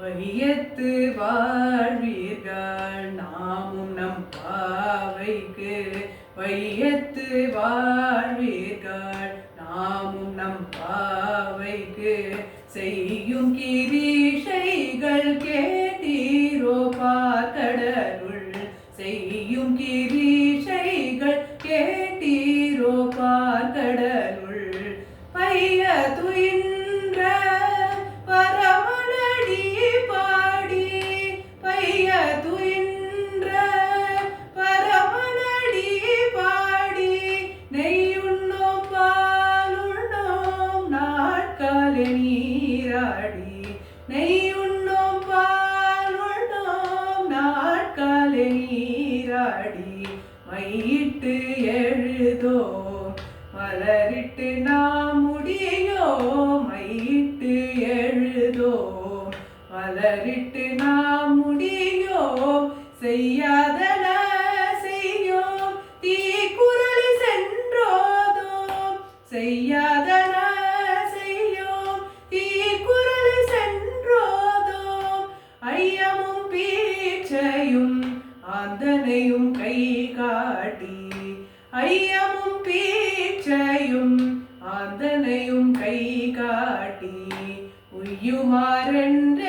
வையத்து வாழ்வீர்கள் நாமும் நம் பாவைக்கு வையத்து வாழ்வீர்கள் நாமும் நம் பாவைக்கு செய்யும் கிரீஷைகள் கேட்டீரோ பாக்கடருள் செய்யும் கிரீஷைகள் கேட்டீரோ பாக்கடருள் பைய துயின் நாட்கால நீராடி நெய் உண்ணோம் பால் உண்ணோம் நாட்கால நீராடி மையிட்டு எழுதோம் மலரிட்டு நாம் முடியோ மையிட்டு எழுதோம் மலரிட்டு நாம் முடியோ செய்யாதன செய்யோம் தீக்குறளி சென்றோதோம் செய்யாதன പീച്ചയും ആന്തനയും കൈ കാട്ടി അയ്യമും പീച്ചയും ആന്തനയും കൈ കാട്ടി ഉയ്യുമാരണ്ട്